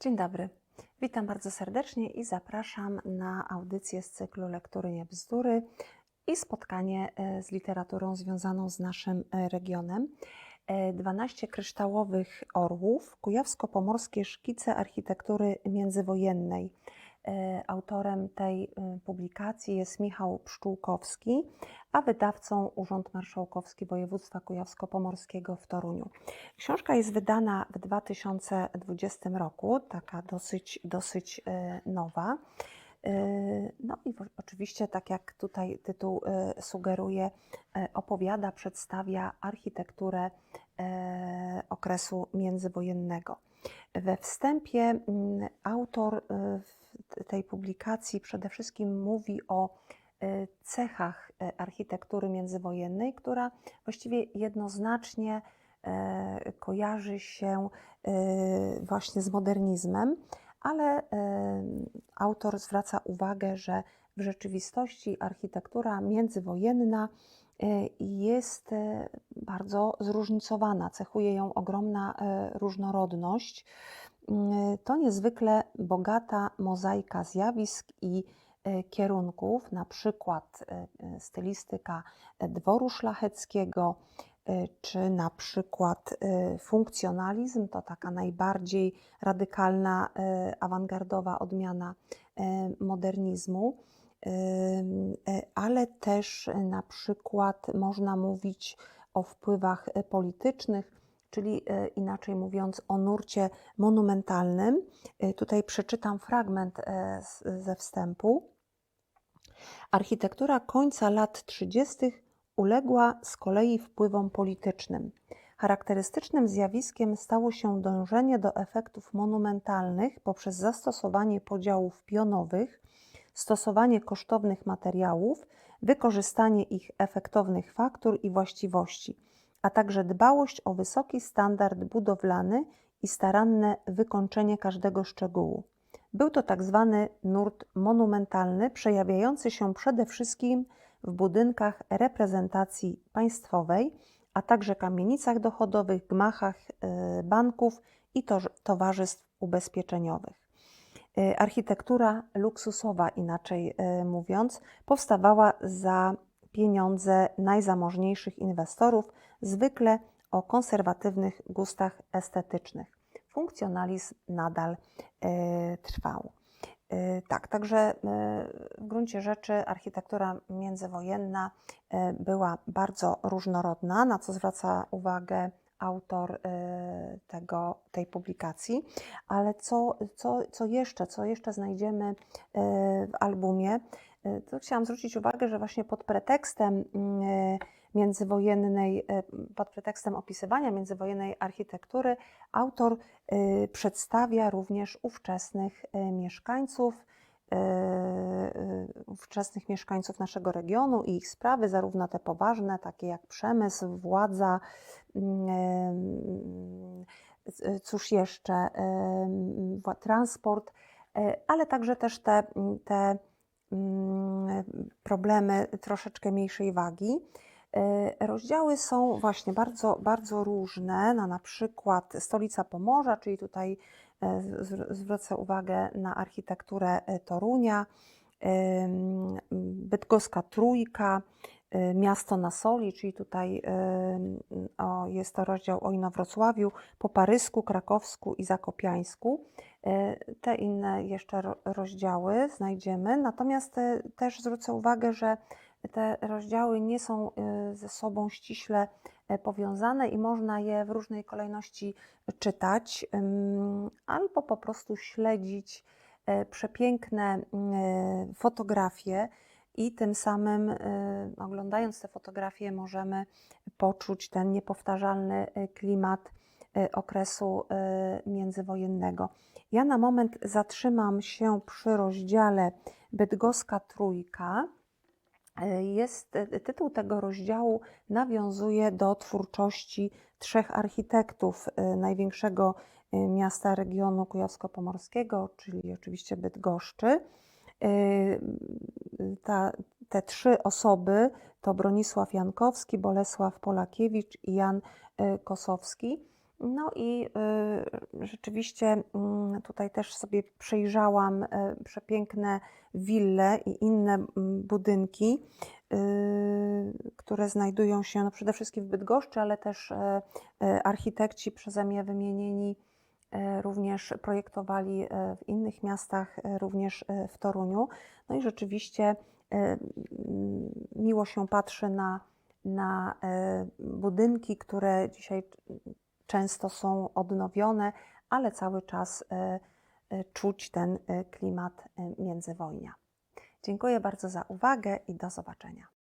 Dzień dobry. Witam bardzo serdecznie i zapraszam na audycję z cyklu Lektury nie bzdury i spotkanie e, z literaturą związaną z naszym e, regionem. E, 12 kryształowych orłów, kujawsko-pomorskie szkice architektury międzywojennej. E, Autorem tej e, publikacji jest Michał Pszczółkowski, a wydawcą Urząd Marszałkowski Województwa Kujawsko-Pomorskiego w Toruniu. Książka jest wydana w 2020 roku, taka dosyć, dosyć e, nowa. No i oczywiście, tak jak tutaj tytuł sugeruje, opowiada, przedstawia architekturę okresu międzywojennego. We wstępie mm, autor w tej publikacji przede wszystkim mówi o e, cechach e, architektury międzywojennej, która właściwie jednoznacznie e, kojarzy się właśnie z modernizmem, ale autor zwraca uwagę, że w rzeczywistości architektura międzywojenna jest bardzo zróżnicowana, cechuje ją ogromna różnorodność. Mm, To niezwykle bogata mozaika zjawisk i e, kierunków, na przykład e, e, stylistyka e, dworu szlacheckiego, e, czy na przykład e, funkcjonalizm, to taka najbardziej radykalna, e, awangardowa odmiana e, modernizmu, e, ale też e, na przykład można mówić o wpływach e, politycznych, czyli e, inaczej mówiąc o nurcie monumentalnym. E, Tutaj przeczytam fragment e, ze wstępu. Architektura końca lat 30. uległa z kolei wpływom politycznym. Charakterystycznym zjawiskiem stało się dążenie do efektów monumentalnych poprzez zastosowanie podziałów pionowych, stosowanie kosztownych materiałów, wykorzystanie ich efektownych faktur i właściwości, a także dbałość o wysoki standard budowlany i staranne wykończenie każdego szczegółu. Był to tak zwany nurt monumentalny, przejawiający się przede wszystkim w budynkach reprezentacji państwowej, a także kamienicach dochodowych, gmachach e, banków i towarzystw ubezpieczeniowych. E, Architektura luksusowa, inaczej e, mówiąc, powstawała za pieniądze najzamożniejszych inwestorów, zwykle o konserwatywnych gustach estetycznych. Funkcjonalizm nadal e, trwał. E, Tak, także e, w gruncie rzeczy architektura międzywojenna e, była bardzo różnorodna, na co zwraca uwagę autor tego, tej publikacji. Ale co, co, co jeszcze, co jeszcze znajdziemy w albumie, e, chciałam zwrócić uwagę, że właśnie pod pretekstem mm, e, międzywojennej, e, pod pretekstem opisywania międzywojennej architektury, autor przedstawia również ówczesnych mieszkańców, ówczesnych mieszkańców naszego regionu i ich sprawy, zarówno te poważne, takie jak przemysł, władza, mm, cóż jeszcze, transport, ale także też te, te problemy troszeczkę mniejszej wagi. E, Rozdziały są właśnie bardzo, bardzo różne, na, na przykład stolica Pomorza, czyli tutaj e, zwrócę uwagę na architekturę e, Torunia, Bydgoska Trójka, Miasto na Soli, czyli tutaj jest to rozdział o Inowrocławiu, po Parysku, Krakowsku i Zakopiańsku. E, Te inne jeszcze ro- rozdziały znajdziemy, natomiast e, też zwrócę uwagę, że te rozdziały nie są e, ze sobą ściśle powiązane i można je w różnej kolejności czytać, albo po prostu śledzić przepiękne fotografie i tym samym oglądając te fotografie możemy poczuć ten niepowtarzalny klimat okresu międzywojennego. Ja na moment zatrzymam się przy rozdziale Bydgoska Trójka. Jest, tytuł tego rozdziału nawiązuje do twórczości trzech architektów e, największego e, miasta regionu kujawsko-pomorskiego, czyli oczywiście Bydgoszczy. E, Ta, te trzy osoby to Bronisław Jankowski, Bolesław Polakiewicz i Jan Kosowski. No i y, rzeczywiście mm, tutaj też sobie przejrzałam y, przepiękne wille i inne mm, budynki, y, które znajdują się no przede wszystkim w Bydgoszczy, ale też architekci przeze mnie wymienieni również projektowali w innych miastach, również w Toruniu. No i rzeczywiście mm, miło się patrzy na, na budynki, które dzisiaj często są odnowione, ale cały czas e, e, czuć ten e, klimat międzywojnia. Dziękuję bardzo za uwagę i do zobaczenia.